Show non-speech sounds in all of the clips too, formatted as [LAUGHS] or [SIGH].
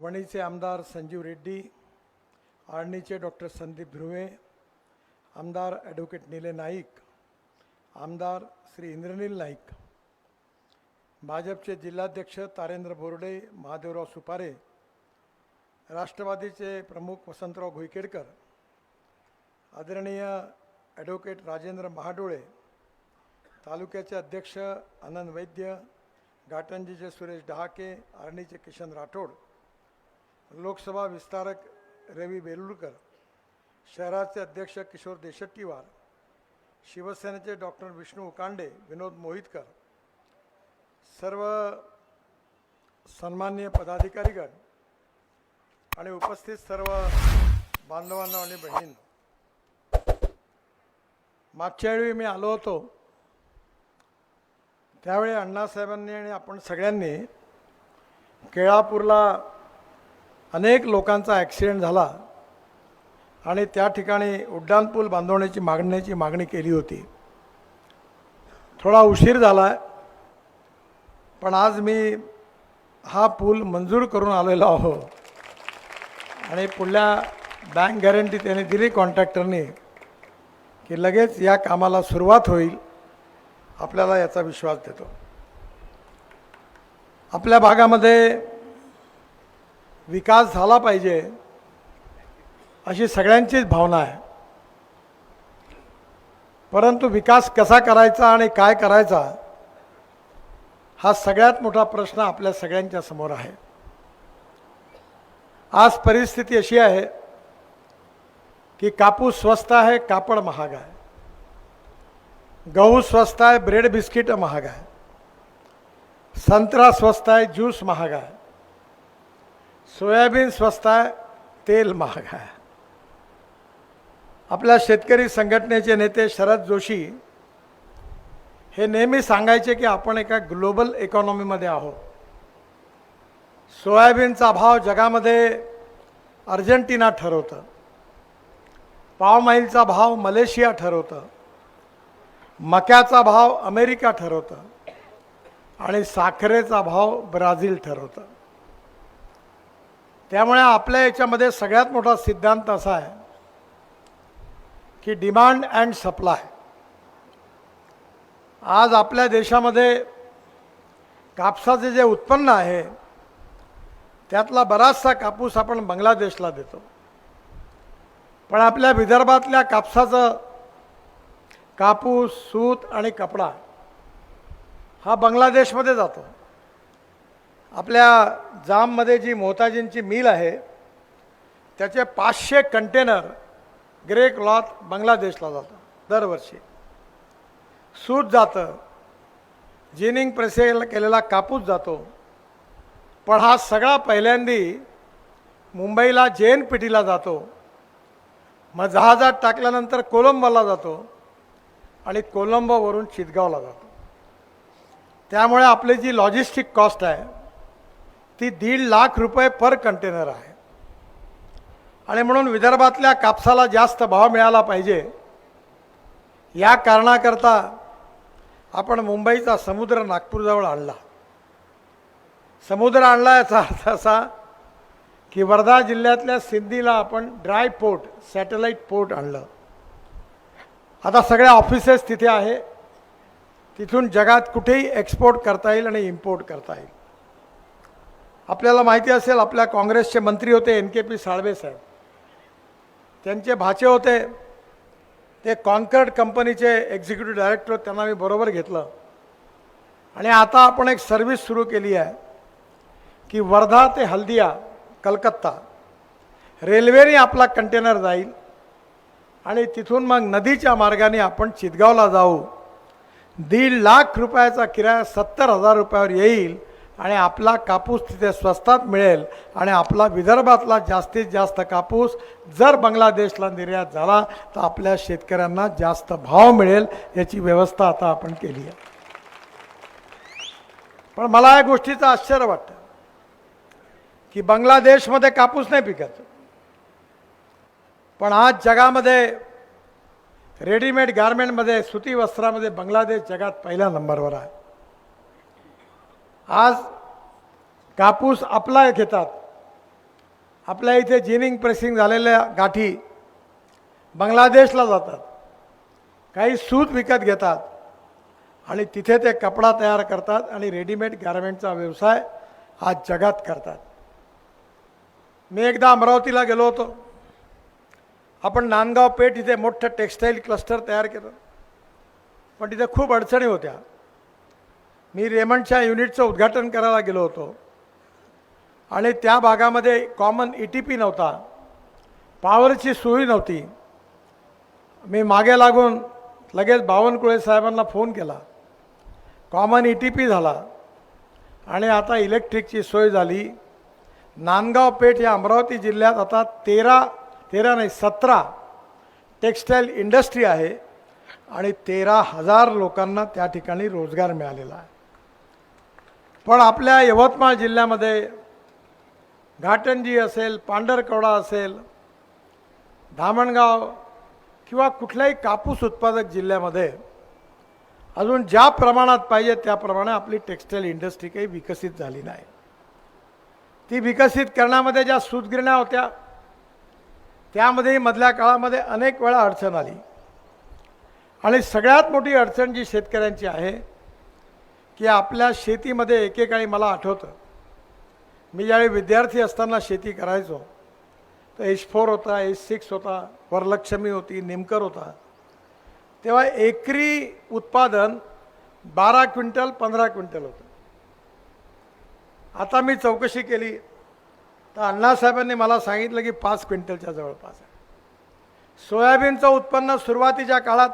वणीचे आमदार संजीव रेड्डी आर्णीचे डॉक्टर संदीप ध्रुवे आमदार ॲडव्होकेट निले नाईक आमदार श्री इंद्रनील नाईक भाजपचे जिल्हाध्यक्ष तारेंद्र बोर्डे महादेवराव सुपारे राष्ट्रवादीचे प्रमुख वसंतराव भुईकेडकर आदरणीय ॲडव्होकेट राजेंद्र महाडोळे तालुक्याचे अध्यक्ष आनंद वैद्य घाटंजीचे सुरेश डहाके आर्णीचे किशन राठोड लोकसभा विस्तारक रवी बेलुरकर शहराचे अध्यक्ष किशोर देशट्टीवार शिवसेनेचे डॉक्टर विष्णू उकांडे विनोद मोहितकर सर्व सन्मान्य पदाधिकारीगण आणि उपस्थित सर्व बांधवांना आणि बहिणींना मागच्या वेळी मी आलो होतो त्यावेळी अण्णासाहेबांनी आणि आपण सगळ्यांनी केळापूरला अनेक लोकांचा ॲक्सिडेंट झाला आणि त्या ठिकाणी उड्डाणपूल बांधवण्याची मागण्याची मागणी केली होती. थोडा उशीर झाला आहे पण आज मी हा पूल मंजूर करून आलेलो आहो. आणि पुढल्या बँक गॅरंटी त्याने दिली कॉन्ट्रॅक्टरने की लगेच या कामाला सुरुवात होईल आपल्याला याचा विश्वास देतो. आपल्या भागामध्ये विकास झाला पाहिजे अशी सगळ्यांचीच भावना आहे. परंतु विकास कसा करायचा आणि काय करायचा हा सगळ्यात मोठा प्रश्न आपल्या सगळ्यांच्या समोर आहे. आज परिस्थिती अशी आहे की कापूस स्वस्त आहे कापड महाग आहे. गहू स्वस्त आहे ब्रेड बिस्किट महाग आहे. संत्रा स्वस्त आहे ज्यूस महाग आहे. सोयाबीन स्वस्त आहे तेल महाग आहे. आपल्या शेतकरी संघटनेचे नेते शरद जोशी हे नेहमी सांगायचे की आपण एका ग्लोबल इकॉनॉमीमध्ये आहोत. सोयाबीनचा भाव जगामध्ये अर्जेंटिना ठरवतं. पावमाईलचा भाव मलेशिया ठरवतं. मक्याचा भाव अमेरिका ठरवतं. आणि साखरेचा भाव ब्राझील ठरवतं. त्यामुळे आपल्या याच्यामध्ये सगळ्यात मोठा सिद्धांत असा आहे की डिमांड अँड सप्लाय आज आपल्या देशामध्ये कापसाचे जे उत्पन्न आहे त्यातला बराचसा कापूस आपण बांगलादेशला देतो. पण आपल्या विदर्भातल्या कापसाचं कापूस सूत आणि कपडा हा बांगलादेशमध्ये जातो. आपल्या जाममध्ये जी मोहताजींची मिल आहे त्याचे पाचशे कंटेनर ग्रे क्लॉथ बांगलादेशला जातं दरवर्षी. सूत जातं जिनिंग प्रेसे केलेला कापूस जातो पण हा सगळा पहिल्यांदी मुंबईला जन पी टीला जातो मग जहाजात टाकल्यानंतर कोलंबोला जातो आणि कोलंबोवरून चितगावला जातो. त्यामुळे आपली जी लॉजिस्टिक कॉस्ट आहे ती दीड लाख रुपये पर कंटेनर आहे. आणि म्हणून विदर्भातल्या कापसाला जास्त भाव मिळाला पाहिजे. या कारणाकरता आपण मुंबईचा समुद्र नागपूरजवळ आणला. समुद्र आणला याचा अर्थ असा की वर्धा जिल्ह्यातल्या सिंधीला आपण ड्राय पोर्ट सॅटेलाईट पोर्ट आणलं. आता सगळ्या ऑफिसेस तिथे आहे. तिथून जगात कुठेही एक्सपोर्ट करता येईल आणि इम्पोर्ट करता येईल. आपल्याला माहिती असेल आपल्या काँग्रेसचे मंत्री होते एन के पी साळवे साहेब. त्यांचे भाचे होते. ते कॉन्कर्ड कंपनीचे एक्झिक्युटिव्ह डायरेक्टर त्यांना मी बरोबर घेतलं. आणि आता आपण एक सर्व्हिस सुरू केली आहे की वर्धा ते हल्दिया कलकत्ता. रेल्वेने आपला कंटेनर जाईल आणि तिथून मग नदीच्या मार्गाने आपण चितगावला जाऊ. दीड लाख रुपयाचा किराया सत्तर हजार रुपयावर येईल. आणि आपला कापूस तिथे स्वस्तात मिळेल आणि आपला विदर्भातला जास्तीत जास्त कापूस जर बांगलादेशला निर्यात झाला तर आपल्या शेतकऱ्यांना जास्त भाव मिळेल याची व्यवस्था आता आपण केली आहे. पण मला या गोष्टीचं आश्चर्य वाटतं की बांगलादेशमध्ये कापूस नाही पिकत पण आज जगामध्ये रेडीमेड गारमेंटमध्ये सुती वस्त्रामध्ये बांगलादेश जगात पहिल्या नंबरवर आहे. आज कापूस आपला घेतात. आपल्या इथे जिनिंग प्रेसिंग झालेल्या गाठी बांगलादेशला जातात. काही सूत विकत घेतात आणि तिथे ते कपडा तयार करतात आणि रेडीमेड गार्मेंटचा व्यवसाय आज जगात करतात. मी एकदा अमरावतीला गेलो होतो. आपण नांदगाव पेठ इथे मोठं टेक्स्टाईल क्लस्टर तयार केलं. पण तिथे खूप अडचणी होत्या. मी रेमंडच्या युनिटचं उद्घाटन करायला गेलो होतो. आणि त्या भागामध्ये कॉमन ई टी पी नव्हता. पावरची सोयी नव्हती. मी मागे लागून लगेच बावनकुळे साहेबांना फोन केला. कॉमन ई टी पी झाला. आणि आता इलेक्ट्रिकची सोय झाली. नांदगाव पेठ या अमरावती जिल्ह्यात आता तेरा तेरा नाही सतरा टेक्स्टाईल इंडस्ट्री आहे. आणि तेरा हजार लोकांना त्या ठिकाणी रोजगार मिळालेला आहे. पण आपल्या यवतमाळ जिल्ह्यामध्ये घाटंजी असेल पांढरकवडा असेल धामणगाव किंवा कुठल्याही कापूस उत्पादक जिल्ह्यामध्ये अजून ज्या प्रमाणात पाहिजे त्याप्रमाणे आपली टेक्स्टाईल इंडस्ट्री काही विकसित झाली नाही. ती विकसित करण्यामध्ये ज्या सूतगिरण्या होत्या त्यामध्येही मधल्या काळामध्ये अनेक वेळा अडचण आली. आणि सगळ्यात मोठी अडचण जी शेतकऱ्यांची आहे की आपल्या शेतीमध्ये एकेकाळी मला आठवतं. मी ज्यावेळी विद्यार्थी असताना शेती करायचो तर एच फोर होता एच सिक्स होता वरलक्ष्मी होती निमकर होता. तेव्हा एकरी उत्पादन बारा क्विंटल पंधरा क्विंटल होतं. आता मी चौकशी केली तर अण्णासाहेबांनी मला सांगितलं की पाच क्विंटलच्या जवळपास आहे. सोयाबीनचं उत्पन्न सुरुवातीच्या काळात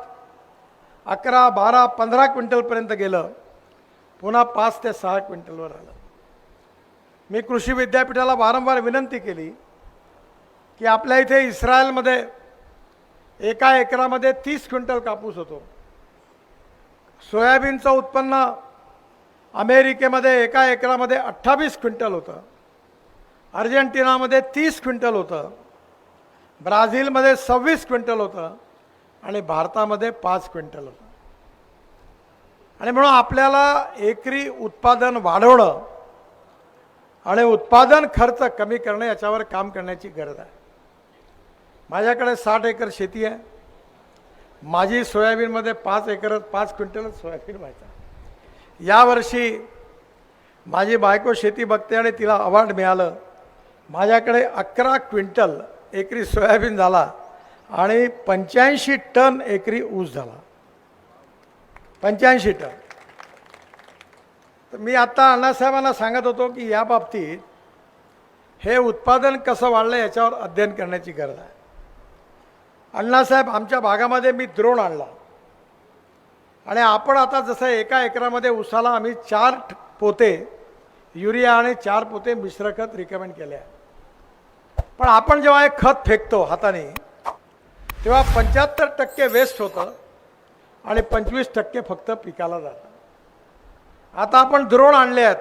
अकरा बारा पंधरा क्विंटलपर्यंत गेलं. पुन्हा पाच ते सहा क्विंटलवर आलं. मी कृषी विद्यापीठाला वारंवार विनंती केली की आपल्या इथे इस्रायलमध्ये एका एकरामध्ये तीस क्विंटल कापूस होतो. सोयाबीनचं उत्पन्न अमेरिकेमध्ये एका एकरामध्ये अठ्ठावीस क्विंटल होतं. अर्जेंटिनामध्ये तीस क्विंटल होतं. ब्राझीलमध्ये सव्वीस क्विंटल होतं आणि भारतामध्ये पाच क्विंटल होतं. आणि म्हणून आपल्याला एकरी उत्पादन वाढवणं आणि उत्पादन खर्च कमी करणं याच्यावर काम करण्याची गरज आहे. माझ्याकडे साठ एकर शेती आहे. माझी सोयाबीनमध्ये पाच एकर पाच क्विंटलच सोयाबीन व्हायचा यावर्षी माझी बायको शेती बघते आणि तिला अवॉर्ड मिळालं. माझ्याकडे अकरा क्विंटल एकरी सोयाबीन झाला आणि पंच्याऐंशी टन एकरी ऊस झाला. पंच्याऐंशी टन. तर मी आत्ता अण्णासाहेबांना सांगत होतो की या बाबतीत हे उत्पादन कसं वाढलं याच्यावर अध्ययन करण्याची गरज आहे. अण्णासाहेब आमच्या भागामध्ये मी द्रोण आणला. आणि आपण आता जसं एका एकरामध्ये उसाला आम्ही चार ठ- पोते युरिया आणि चार पोते मिश्र खत रिकमेंड केले आहे. पण आपण जेव्हा हे खत फेकतो हाताने तेव्हा पंच्याहत्तर टक्के वेस्ट होतं. आणि पंचवीस टक्के फक्त पिकाला जातात. आता आपण द्रोण आणले आहेत.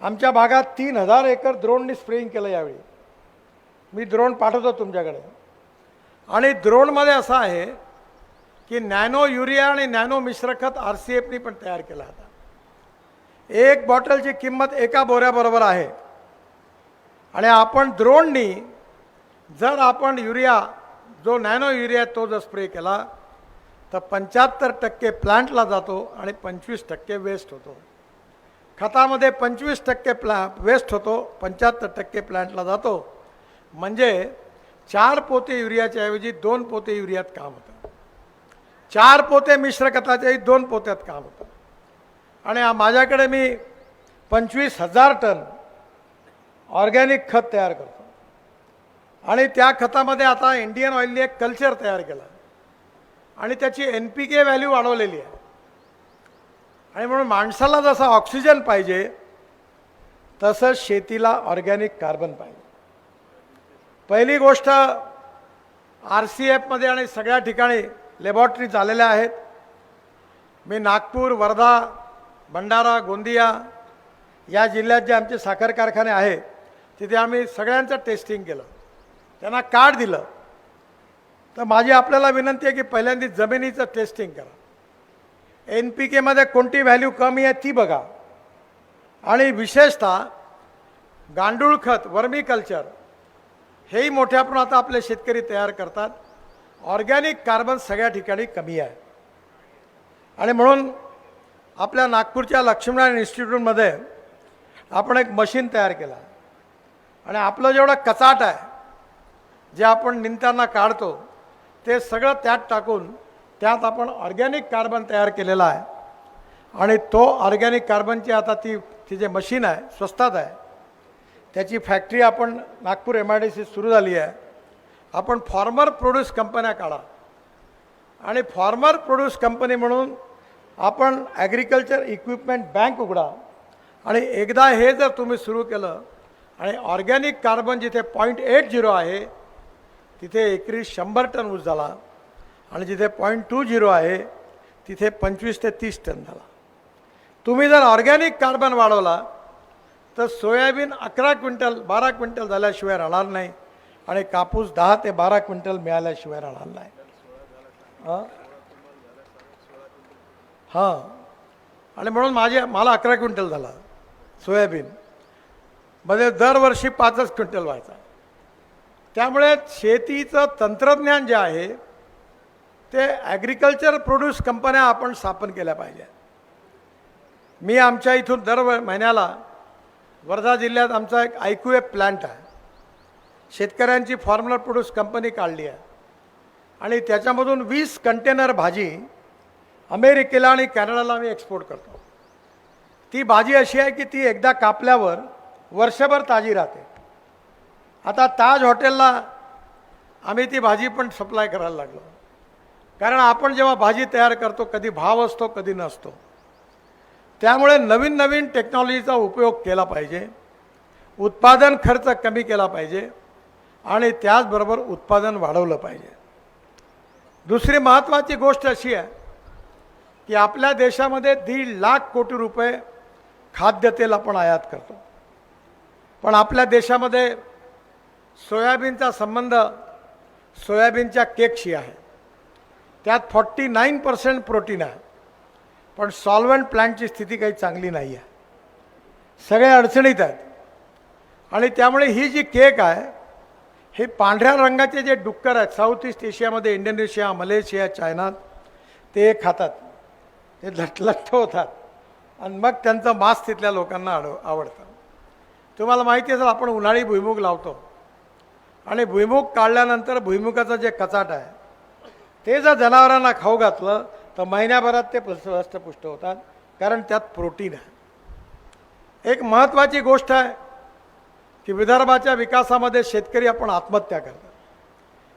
आमच्या भागात तीन हजार एकर द्रोणनी स्प्रेइंग केलं यावेळी. मी द्रोण पाठवतो तुमच्याकडे. आणि द्रोणमध्ये असं आहे की नॅनो युरिया आणि नॅनो मिश्र खत आर सी एफनी पण तयार केला होता. एक बॉटलची किंमत एका बोऱ्याबरोबर आहे. आणि आपण द्रोणनी जर आपण युरिया जो नॅनो युरिया आहे तो जर स्प्रे केला तर पंच्याहत्तर टक्के प्लांटला जातो आणि पंचवीस टक्के वेस्ट होतो. खतामध्ये पंचवीस टक्के प्ला वेस्ट होतो पंच्याहत्तर टक्के प्लांटला जातो. म्हणजे चार पोते युरियाच्या ऐवजी दोन पोते युरियात काम होतं. चार पोते मिश्र खताच्या दोन पोत्यात काम होतं. आणि माझ्याकडे मी पंचवीस हजार टन ऑर्गॅनिक खत तयार करतो. आणि त्या खतामध्ये आता इंडियन ऑइलने एक कल्चर तयार केला. आणि त्याची एन पी के व्हॅल्यू वाढवलेली आहे. आणि म्हणून माणसाला जसा ऑक्सिजन पाहिजे तसं शेतीला ऑर्गॅनिक कार्बन पाहिजे. पहिली गोष्ट आर सी एफमध्ये आणि सगळ्या ठिकाणी लॅबॉरेटरी झालेल्या आहेत. मी नागपूर वर्धा भंडारा गोंदिया या जिल्ह्यात जे आमचे साखर कारखाने आहेत तिथे आम्ही सगळ्यांचं टेस्टिंग केलं. त्यांना कार्ड दिलं. तर माझी आपल्याला विनंती आहे की पहिल्यांदा जमिनीचं टेस्टिंग करा. एन पी केमध्ये कोणती व्हॅल्यू कमी आहे ती बघा. आणि विशेषतः गांडूळ खत वर्मी कल्चर हेही मोठ्या प्रमाणात आपले शेतकरी तयार करतात. ऑर्गॅनिक कार्बन सगळ्या ठिकाणी कमी आहे. आणि म्हणून आपल्या नागपूरच्या लक्ष्मीनारायण इन्स्टिट्यूटमध्ये आपण एक मशीन तयार केला. आणि आपलं जेवढं कचाट आहे जे आपण निंदताना काढतो ते सगळं त्यात टाकून त्यात आपण ऑर्गॅनिक कार्बन तयार केलेला आहे. आणि तो ऑर्गॅनिक कार्बनची आता ती ती जे मशीन आहे स्वस्तात आहे त्याची फॅक्टरी आपण Nagpur M I D C सुरू झाली आहे. आपण फॉर्मर प्रोड्यूस कंपन्या काढा. आणि फॉर्मर प्रोड्यूस कंपनी म्हणून आपण ॲग्रिकल्चर इक्विपमेंट बँक उघडा. आणि एकदा हे जर तुम्ही सुरू केलं आणि ऑर्गॅनिक कार्बन जिथे पॉईंट एट झिरो आहे तिथे एकरी शंभर टन ऊस झाला. आणि जिथे पॉईंट टू झिरो आहे तिथे पंचवीस ते तीस टन झाला. तुम्ही जर ऑर्गॅनिक कार्बन वाढवला तर सोयाबीन अकरा क्विंटल बारा क्विंटल झाल्याशिवाय राहणार नाही आणि कापूस दहा ते बारा क्विंटल मिळाल्याशिवाय राहणार नाही. हां? हां. आणि म्हणून माझे मला अकरा क्विंटल झाला सोयाबीन. मध्ये दरवर्षी पाचच क्विंटल व्हायचा. त्यामुळे शेतीचं तंत्रज्ञान जे आहे ते ॲग्रिकल्चर प्रोड्यूस कंपन्या आपण स्थापन केल्या पाहिजे मी आमच्या इथून दर महिन्याला वर्धा जिल्ह्यात आमचा एक आयक्यू एफ प्लॅन्ट आहे. शेतकऱ्यांची फॉर्म्युलर प्रोड्यूस कंपनी काढली आहे. आणि त्याच्यामधून वीस कंटेनर भाजी अमेरिकेला आणि कॅनडाला आम्ही एक्सपोर्ट करतो. ती भाजी अशी आहे की ती एकदा कापल्यावर वर्षभर ताजी राहते. आता ताज हॉटेलला आम्ही ती भाजी पण सप्लाय करायला लागलो. कारण आपण जेव्हा भाजी तयार करतो कधी भाव असतो कधी नसतो. त्यामुळे नवीन नवीन टेक्नॉलॉजीचा उपयोग केला पाहिजे. उत्पादन खर्च कमी केला पाहिजे आणि त्याचबरोबर उत्पादन वाढवलं पाहिजे. दुसरी महत्त्वाची गोष्ट अशी आहे की आपल्या देशामध्ये दीड लाख कोटी रुपये खाद्यतेल आपण आयात करतो. पण आपल्या देशामध्ये सोयाबीनचा संबंध सोयाबीनच्या केकशी आहे. त्यात फॉर्टी नाईन पर्सेंट प्रोटीन आहे. पण सॉल्वंट प्लांटची स्थिती काही चांगली नाही आहे. सगळ्या अडचणीत आहेत. आणि त्यामुळे ही जी केक आहे हे पांढऱ्या रंगाचे जे डुक्कर आहेत साऊथ ईस्ट एशियामध्ये इंडोनेशिया मलेशिया चायनात ते खातात. ते लठलठ्ठ होतात. आणि मग त्यांचं मांस तिथल्या लोकांना आड आवडतं. तुम्हाला माहिती असेल आपण उन्हाळी भुईमुग लावतो. आणि भुईमुग काढल्यानंतर भुईमुगाचं जे कचाट आहे ते जर जनावरांना खाऊ घातलं तर महिन्याभरात ते हष्टपुष्ट होतात कारण त्यात प्रोटीन आहे. एक महत्त्वाची गोष्ट आहे की विदर्भाच्या विकासामध्ये शेतकरी आपण आत्महत्या करतात.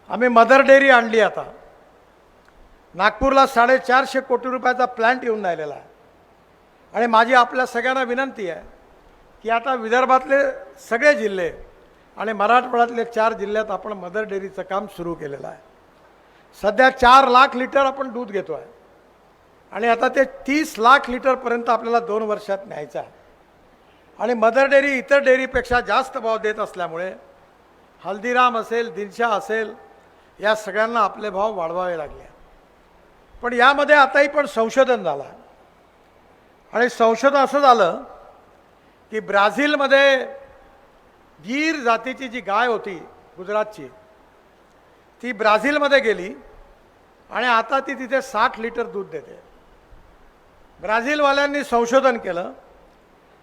आम्ही मदर डेअरी आणली आता. नागपूरला साडेचारशे कोटी रुपयाचा प्लॅन्ट येऊन राहिलेला आहे. आणि माझी आपल्या सगळ्यांना विनंती आहे की आता विदर्भातले सगळे जिल्हे आणि मराठवाड्यातले चार जिल्ह्यात आपण मदर डेअरीचं काम सुरू केलेलं आहे. सध्या चार लाख लिटर आपण दूध घेतो आहे. आणि आता ते तीस लाख लिटरपर्यंत आपल्याला दोन वर्षात न्यायचं आहे. आणि मदर डेअरी इतर डेअरीपेक्षा जास्त भाव देत असल्यामुळे हल्दीराम असेल दिनशा असेल या सगळ्यांना आपले भाव वाढवावे लागले पण यामध्ये आताही पण संशोधन झालं आहे. आणि संशोधन असं झालं की ब्राझीलमध्ये गीर जातीची जी गाय होती गुजरातची ती ब्राझीलमध्ये गेली आणि आता ती तिथे साठ लिटर दूध देते. ब्राझीलवाल्यांनी संशोधन केलं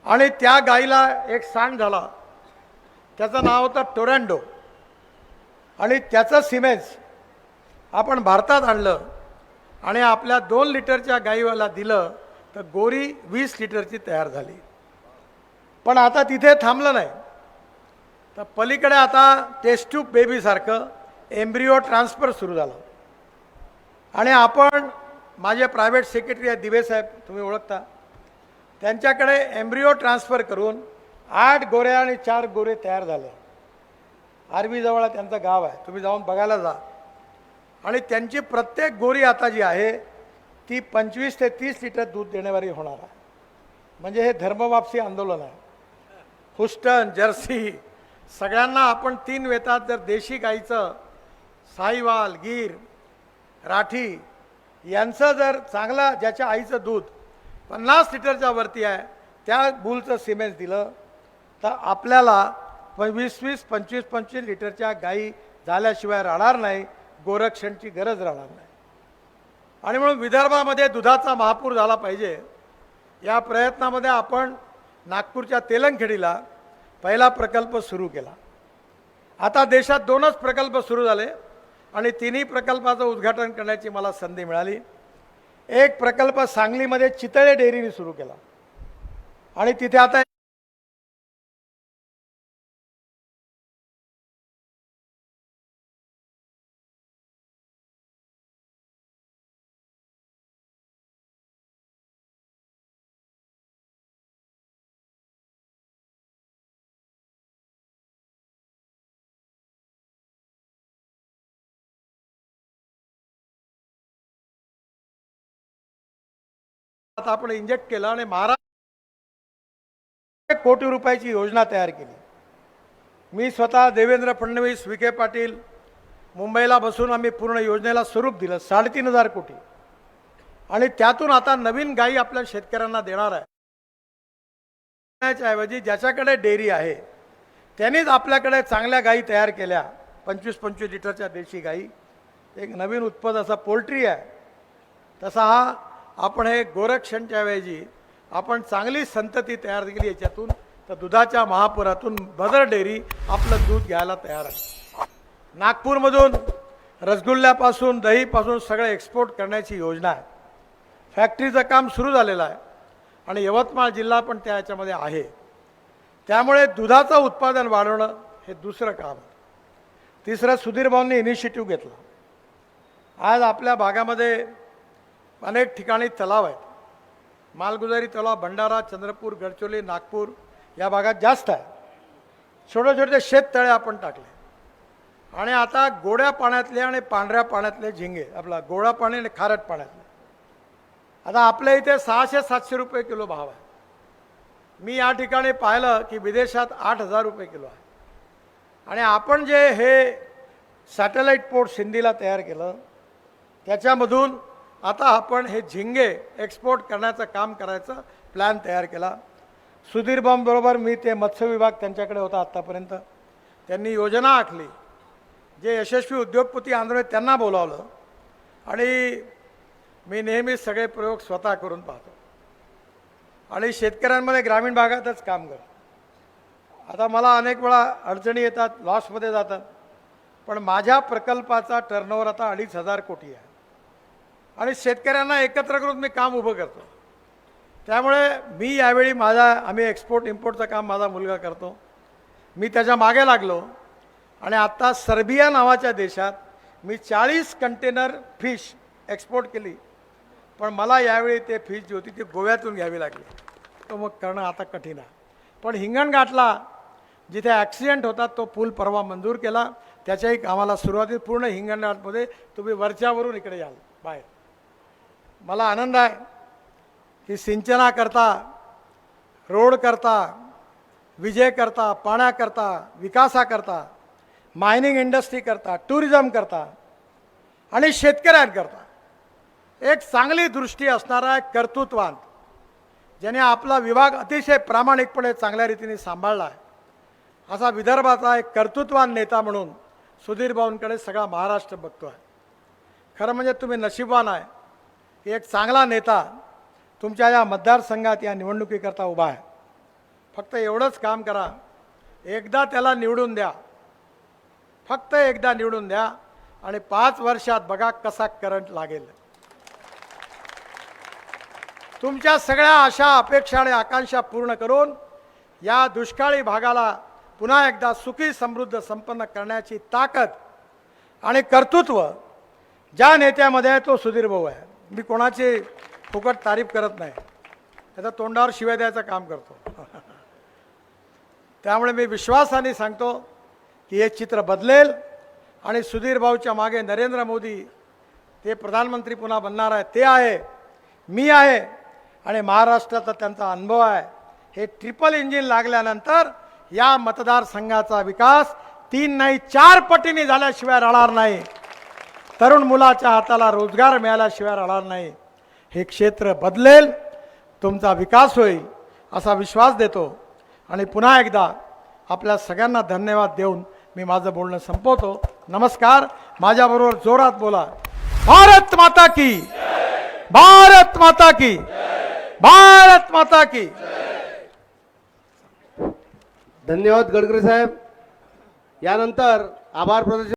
आणि त्या गाईला एक सांड झाला. त्याचं नाव होतं टोरॅन्डो आणि त्याचं सिमेन्स आपण भारतात आणलं आणि आपल्या दोन लिटरच्या गाईवाला दिलं तर गोरी वीस लिटरची तयार झाली. पण आता तिथे थांबलं नाही. तर पलीकडे आता टेस्ट्यूब बेबीसारखं एम्ब्रिओ ट्रान्सफर सुरू झालं. आणि आपण माझे प्रायव्हेट सेक्रेटरी आहेत दिवेसाहेब तुम्ही ओळखता. त्यांच्याकडे एम्ब्रिओ ट्रान्सफर करून आठ गोऱ्या आणि चार गोरे तयार झाले. आर्वीजवळ त्यांचं गाव आहे तुम्ही जाऊन बघायला जा. आणि त्यांची प्रत्येक गोरी आता जी आहे ती पंचवीस ते तीस लिटर दूध देण्यावारी होणार आहे. म्हणजे हे धर्मवापसी आंदोलन आहे. हुस्टन जर्सी सगळ्यांना आपण तीन वेतात जर देशी गाईचं साईवाल गीर राठी यांचं जर चांगलं ज्याच्या आईचं दूध पन्नास लिटरच्या वरती आहे त्या बुलचं सिमेंट दिलं तर आपल्याला वीस वीस पंचवीस पंचवीस लिटरच्या गाई झाल्याशिवाय राहणार नाही गोरक्षणची गरज राहणार नाही. आणि म्हणून विदर्भामध्ये दुधाचा महापूर झाला पाहिजे. या प्रयत्नामध्ये आपण नागपूरच्या तेलंगखेडीला पहिला प्रकल्प सुरू केला. आता देशात दोनच प्रकल्प सुरू झाले आणि तिन्ही प्रकल्पाचं उद्घाटन करण्याची मला संधी मिळाली. एक प्रकल्प सांगलीमध्ये चितळे डेअरीने सुरू केला. आणि तिथे आता आता आपण इंजेक्ट केलं आणि महाराष्ट्र एक कोटी रुपयाची योजना तयार केली. मी स्वतः देवेंद्र फडणवीस विखे पाटील मुंबईला बसून आम्ही पूर्ण योजनेला स्वरूप दिलं साडेतीन हजार कोटी. आणि त्यातून आता नवीन गायी आपल्या शेतकऱ्यांना देणार आहे. ऐवजी ज्याच्याकडे डेअरी आहे त्यांनीच आपल्याकडे चांगल्या गायी तयार केल्या पंचवीस पंचवीस लिटरच्या देशी गायी एक नवीन उत्पन्न असा पोल्ट्री आहे तसा हा आपण हे गोरक्षणच्या ऐवजी आपण चांगली संतती तयार केली याच्यातून तर दुधाच्या महापुरातून बदर डेअरी आपलं दूध घ्यायला तयार आहे. नागपूरमधून रसगुल्ल्यापासून दहीपासून सगळं एक्सपोर्ट करण्याची योजना आहे. फॅक्टरीचं काम सुरू झालेलं आहे आणि यवतमाळ जिल्हा पण त्या याच्यामध्ये आहे. त्यामुळे दुधाचं उत्पादन वाढवणं हे दुसरं काम तिसरं सुधीर भाऊंनी इनिशिएटिव्ह घेतला. आज आपल्या भागामध्ये अनेक ठिकाणी तलाव आहेत. मालगुजारी तलाव भंडारा चंद्रपूर गडचोली नागपूर या भागात जास्त आहे. छोटे छोटे शेततळे आपण टाकले. आणि आता गोड्या पाण्यातले आणि पांढऱ्या पाण्यातले झिंगे आपला गोडा पाणी आणि खारट पाण्यातले. आता आपल्या इथे सहाशे सातशे रुपये किलो भाव आहे. मी या ठिकाणी पाहिलं की विदेशात आठ हजार रुपये किलो आहे. आणि आपण जे हे सॅटेलाईट पोर्ट सिंधीला तयार केलं त्याच्यामधून आता आपण हे झिंगे एक्सपोर्ट करण्याचं काम करायचं प्लॅन तयार केला. सुधीर बॉम्बरोबर मी ते मत्स्य विभाग त्यांच्याकडे होता आत्तापर्यंत. त्यांनी योजना आखली जे यशस्वी उद्योगपती आंध्र त्यांना बोलावलं. आणि मी नेहमीच सगळे प्रयोग स्वतः करून पाहतो. आणि शेतकऱ्यांमध्ये ग्रामीण भागातच काम करतो. आता मला अनेक वेळा अडचणी येतात लॉसमध्ये जातात. पण माझ्या प्रकल्पाचा टर्नओव्हर आता अडीच हजार कोटी आहे. आणि शेतकऱ्यांना एकत्र करून मी काम उभं करतो. त्यामुळे मी यावेळी माझा आम्ही एक्सपोर्ट इम्पोर्टचं काम माझा मुलगा करतो. मी त्याच्यामागे लागलो आणि आत्ता सर्बिया नावाच्या देशात मी चाळीस कंटेनर फिश एक्सपोर्ट केली. पण मला यावेळी ते फिश जी होती ती गोव्यातून घ्यावी लागली. तो मग करणं आता कठीण आहे. पण हिंगणघाटला जिथे ॲक्सिडेंट होता तो पूल परवा मंजूर केला. त्याच्याही कामाला सुरुवातीत पूर्ण हिंगणघाटमध्ये तुम्ही वरच्यावरून इकडे याल बाहेर. मला आनंद आहे की सिंचनाकरता रोड करता विजेकरता पाण्याकरता विकासाकरता मायनिंग इंडस्ट्री करता टुरिझम करता आणि शेतकऱ्यांकरता एक चांगली दृष्टी असणारा एक कर्तृत्वान ज्याने आपला विभाग अतिशय प्रामाणिकपणे चांगल्या रीतीने सांभाळला आहे. असा विदर्भाचा एक कर्तृत्वान नेता म्हणून सुधीर भाऊंकडे सगळा महाराष्ट्र बघतो आहे खरं म्हणजे तुम्ही नशीबवान आहे. एक चांगला नेता तुमच्या या मतदारसंघात या निवडणुकीकरता उभा आहे. फक्त एवढंच काम करा. एकदा त्याला निवडून द्या. फक्त एकदा निवडून द्या आणि पाच वर्षात बघा कसा करंट लागेल. तुमच्या सगळ्या आशा अपेक्षा आणि आकांक्षा पूर्ण करून या दुष्काळी भागाला पुन्हा एकदा सुखी समृद्ध संपन्न करण्याची ताकद आणि कर्तृत्व ज्या नेत्यामध्ये आहे तो सुधीर भाऊ आहे. मी कोणाची फुकट तारीफ करत नाही. त्याचा तोंडावर शिवाय द्यायचं काम करतो. [LAUGHS] त्यामुळे मी विश्वासाने सांगतो की हे चित्र बदलेल आणि सुधीर भाऊच्या मागे नरेंद्र मोदी ते प्रधानमंत्री पुन्हा बनणार आहे ते आहे मी आहे आणि महाराष्ट्राचा त्यांचा अनुभव आहे. हे ट्रिपल इंजिन लागल्यानंतर या मतदारसंघाचा विकास तीन नाही चार पटीने झाल्याशिवाय राहणार नाही. तरुण मुलाच्या हाताला रोजगार मिळाल्याशिवाय राहणार नाही. हे क्षेत्र बदलेल तुमचा विकास होईल असा विश्वास देतो. आणि पुन्हा एकदा आपल्या सगळ्यांना धन्यवाद देऊन मी माझं बोलणं संपवतो. नमस्कार माझ्याबरोबर जोरात बोला. भारत माता की भारत माता की भारत माता की धन्यवाद गडकरी साहेब. यानंतर आभार प्रदर्शन